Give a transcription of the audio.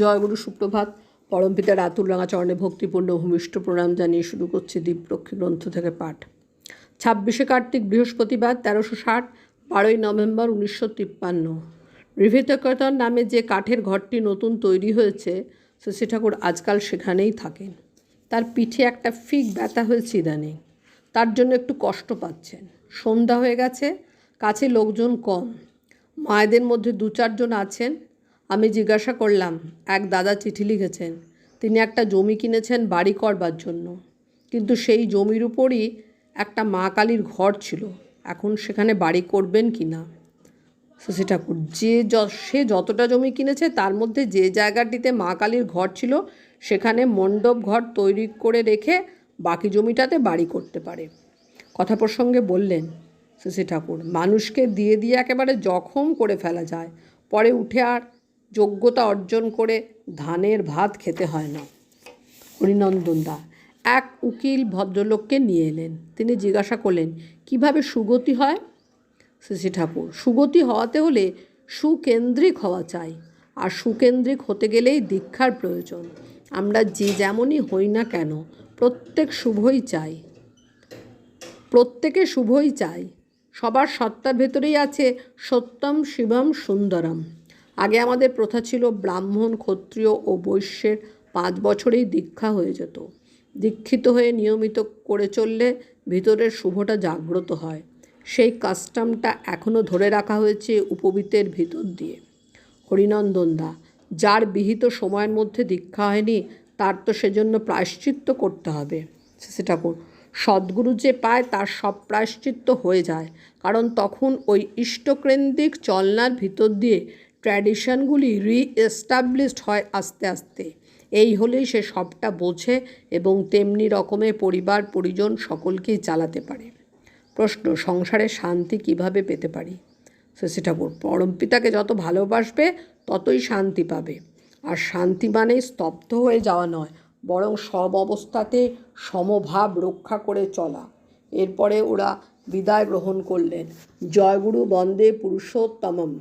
জয়গুরু সুপ্রভাত। পরমপিতা রাতুল রাঙা চরণে ভক্তিপূর্ণ ভূমিষ্ঠ প্রণাম জানিয়ে শুরু করছে দীপরক্ষী গ্রন্থ থেকে পাঠ। ছাব্বিশে কার্তিক বৃহস্পতিবার তেরোশো ষাট, বারোই নভেম্বর উনিশশো তিপ্পান্ন। রিভিতকর্তন নামে যে কাঠের ঘরটি নতুন তৈরি হয়েছে শশী ঠাকুর আজকাল সেখানেই থাকেন। তার পিঠে একটা ফিক ব্যথা হয়েছে ইদানিং। তার জন্য একটু কষ্ট পাচ্ছেন। সন্ধ্যা হয়ে গেছে, কাছে লোকজন কম। মায়েদের মধ্যে দু চারজন আছেন আমি জিজ্ঞাসা করলাম, এক দাদা চিঠি লিখেছেন, তিনি একটা জমি কিনেছেন বাড়ি করবার জন্য। কিন্তু সেই জমির উপরই একটা মা কালীর ঘর ছিল, এখন সেখানে বাড়ি করবেন কি না? শশী ঠাকুর, যে সে যতটা জমি কিনেছে, তার মধ্যে যে জায়গাটিতে মা কালীর ঘর ছিল, সেখানে মণ্ডপ ঘর তৈরি করে রেখে বাকি জমিটাতে বাড়ি করতে পারে। কথা প্রসঙ্গে বললেন, শশী ঠাকুর, মানুষকে দিয়ে দিয়ে একেবারে জখম করে ফেলা যায়, পরে উঠে আর যোগ্যতা অর্জন করে ধানের ভাত খেতে হয় না। হরিনন্দন দা এক উকিল ভদ্রলোককে নিয়ে এলেন। তিনি জিজ্ঞাসা করলেন, কীভাবে সুগতি হয়? শ্রী ঠাকুর, সুগতি হওয়াতে হলে সুকেন্দ্রিক হওয়া চাই, আর সুকেন্দ্রিক হতে গেলেই দীক্ষার প্রয়োজন। আমরা যে যেমনই হই না কেন, প্রত্যেক শুভই চাই। প্রত্যেকে শুভই চাই। সবার সত্তার ভেতরেই আছে সত্যম শিবম সুন্দরম। আগে আমাদের প্রথা ছিল ব্রাহ্মণ, ক্ষত্রিয় ও বৈশ্যের পাঁচ বছরেই দীক্ষা হয়ে যেত। দীক্ষিত হয়ে নিয়মিত করে চললে ভিতরের শুভটা জাগ্রত হয়। সেই কাস্টমটা এখনও ধরে রাখা হয়েছে উপবীতের ভিতর দিয়ে। হরিনন্দন দা, যার বিহিত সময়ের মধ্যে দীক্ষা হয়নি, তার তো সেজন্য প্রায়শ্চিত্ত করতে হবে। শ্রী ঠাকুর, সদ্গুরু যে পায় তার সব প্রায়শ্চিত্ত হয়ে যায়, কারণ তখন ওই ইষ্টকেন্দ্রিক চলনার ভিতর দিয়ে ট্র্যাডিশনগুলি রিএস্টাবলিশড হয় আস্তে আস্তে। এই হলেই সে সবটা বোঝে এবং তেমনি রকমের পরিবার, পরিজন সকলকেই চালাতে পারে। প্রশ্ন, সংসারে শান্তি কীভাবে পেতে পারি? শশী ঠাকুর, পরম পিতাকে যত ভালোবাসবে, ততই শান্তি পাবে। আর শান্তি মানেই স্তব্ধ হয়ে যাওয়া নয়, বরং সব অবস্থাতে সমভাব রক্ষা করে চলা। এরপরে ওরা বিদায় গ্রহণ করলেন। জয়গুরু বন্দে পুরুষোত্তমম।